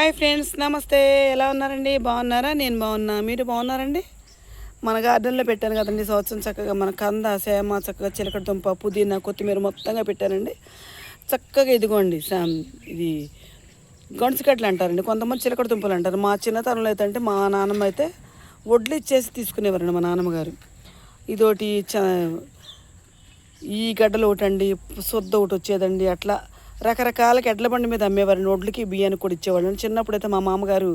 Hi friends నమస్తే. ఎలా ఉన్నారండి? బాగున్నారా? నేను బాగున్నా. మీరు బాగున్నారండి? మన గార్డెన్లో పెట్టాను కదండి సంవత్సరం చక్కగా. మన కంద సేమ చక్కగా చిలకడ దుంప పుదీనా కొత్తిమీర మొత్తంగా పెట్టానండి. చక్కగా ఇదిగోండి ఇది గొండసికట్లు అంటారండి. కొంతమంది చిలకడ దుంపలు అంటారు. మా చిన్నతనంలో అయితే అంటే మా నాన్నమ్మ అయితే వడ్లు ఇచ్చేసి తీసుకునేవారండి మా నాన్నమ్మగారు. ఇదోటి చ ఈ గడ్డలు ఒకటండి అండి సొద్ద ఒకటి వచ్చేదండి. అట్లా రకరకాల ఎడ్ల బండి మీద అమ్మేవారండి వడ్లకి బియ్యానికి కూడా ఇచ్చేవాళ్ళు. చిన్నప్పుడైతే మా మామగారు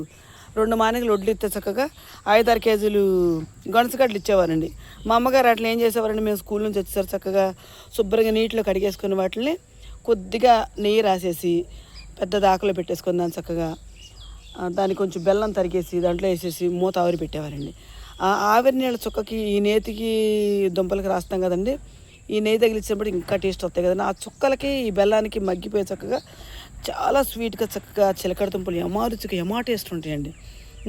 రెండు మానికలు వడ్లు ఇస్తే చక్కగా ఐదారు కేజీలు గణసగడ్డలు ఇచ్చేవారండి. మా అమ్మగారు అట్లా ఏం చేసేవారండి? మేము స్కూల్ నుంచి వచ్చేసారు చక్కగా శుభ్రంగా నీటిలో కడిగేసుకుని వాటిని కొద్దిగా నెయ్యి రాసేసి పెద్ద దాకలో పెట్టేసుకుని దాన్ని చక్కగా దానికి కొంచెం బెల్లం తరిగేసి దాంట్లో వేసేసి మూత ఆవిరి పెట్టేవారండి. ఆ ఆవిరి నీళ్ళ చుక్కకి ఈ నేతికి దుంపలకి రాస్తాం కదండి. ఈ నెయ్యి తగిలిచ్చినప్పుడు ఇంకా టేస్ట్ వస్తాయి కదండి ఆ చుక్కలకి ఈ బెల్లానికి మగ్గిపోయి చక్కగా చాలా స్వీట్గా చక్కగా చిలకడ దుంపలు యమా రుచిగా యమా టేస్ట్ ఉంటాయండి.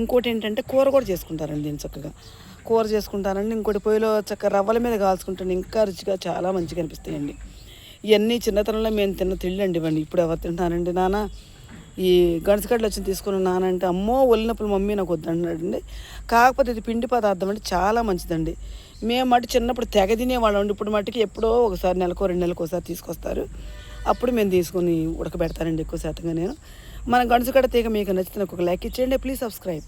ఇంకోటి ఏంటంటే కూర కూడా చేసుకుంటారండి దీన్ని చక్కగా. కూర చేసుకుంటానండి. ఇంకోటి పొయ్యిలో చక్కగా రవ్వల మీద కాల్చుకుంటాను. ఇంకా రుచిగా చాలా మంచిగా అనిపిస్తాయండి. ఇవన్నీ చిన్నతనంలో మేము తిన్న తిళ్ళండి ఇవ్వండి ఇప్పుడు ఎవరు తింటానండి నాన్న? ఈ గణసగడ్డలు వచ్చి తీసుకుని నానంటే అమ్మో ఒళ్ళినప్పుడు మమ్మీ నాకు వద్దన్నాడండి కాకపోతే ఇది పిండి పదార్థం అంటే చాలా మంచిదండి. మేము మటు చిన్నప్పుడు తెగ తినేవాళ్ళం ఇప్పుడు మటుకి ఎప్పుడో ఒకసారి నెలకో రెండు నెలలకు ఒకసారి తీసుకొస్తారు. అప్పుడు మేము తీసుకొని ఉడకబెడతానండి ఎక్కువ శాతంగా నేను. మన గణసగడ్డ తీగ మీకు నచ్చితే నాకు ఒక లైక్ ఇచ్చేయండి. Please subscribe.